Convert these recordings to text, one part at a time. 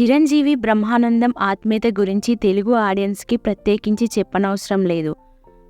చిరంజీవి బ్రహ్మానందం ఆత్మీయత గురించి తెలుగు ఆడియన్స్కి ప్రత్యేకించి చెప్పనవసరం లేదు.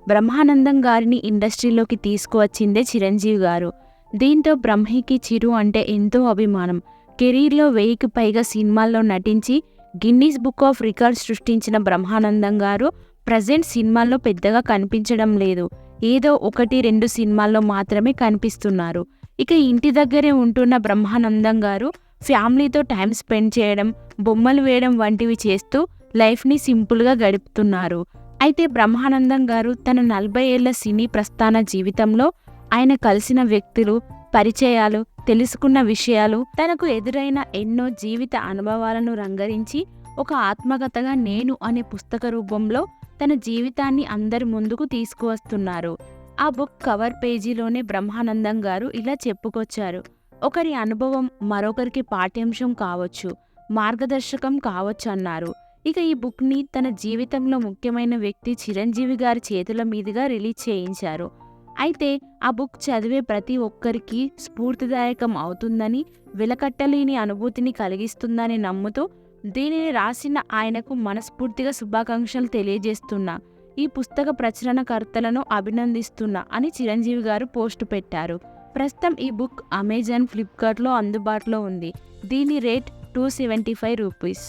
బ్రహ్మానందం గారిని ఇండస్ట్రీలోకి తీసుకువచ్చిందే చిరంజీవి గారు. దీంతో బ్రహ్మికి చిరు అంటే ఎంతో అభిమానం. కెరీర్లో వెయ్యికి పైగా సినిమాల్లో నటించి గిన్నీస్ బుక్ ఆఫ్ రికార్డ్స్ సృష్టించిన బ్రహ్మానందం గారు ప్రజెంట్ సినిమాల్లో పెద్దగా కనిపించడం లేదు. ఏదో ఒకటి రెండు సినిమాల్లో మాత్రమే కనిపిస్తున్నారు. ఇక ఇంటి దగ్గరే ఉంటున్న బ్రహ్మానందం గారు ఫ్యామిలీతో టైం స్పెండ్ చేయడం బొమ్మలు వేయడం వంటివి చేస్తూ లైఫ్ని సింపుల్గా గడుపుతున్నారు. అయితే బ్రహ్మానందం గారు తన నలభై ఏళ్ళ సినీ ప్రస్థాన జీవితంలో ఆయన కలిసిన వ్యక్తులు పరిచయాలు తెలుసుకున్న విషయాలు తనకు ఎదురైన ఎన్నో జీవిత అనుభవాలను రంగరించి ఒక ఆత్మకథగా నేను అనే పుస్తక రూపంలో తన జీవితాన్ని అందరి ముందుకు తీసుకువస్తున్నారు. ఆ బుక్ కవర్ పేజీలోనే బ్రహ్మానందం గారు ఇలా చెప్పుకొచ్చారు. ఒకరి అనుభవం మరొకరికి పాఠ్యాంశం కావచ్చు మార్గదర్శకం కావచ్చు అన్నారు. ఇక ఈ బుక్ని తన జీవితంలో ముఖ్యమైన వ్యక్తి చిరంజీవి గారి చేతుల మీదుగా రిలీజ్ చేయించారు. అయితే ఆ బుక్ చదివే ప్రతి ఒక్కరికి స్ఫూర్తిదాయకం అవుతుందని వెలకట్టలేని అనుభూతిని కలిగిస్తుందని నమ్ముతూ దీనిని రాసిన ఆయనకు మనస్ఫూర్తిగా శుభాకాంక్షలు తెలియజేస్తున్నా ఈ పుస్తక ప్రచురణకర్తలను అభినందిస్తున్నా అని చిరంజీవి గారు పోస్టు పెట్టారు. ప్రస్తుతం ఈ బుక్ అమెజాన్ ఫ్లిప్కార్ట్లో అందుబాటులో ఉంది. దీని rate two seventy five rupees.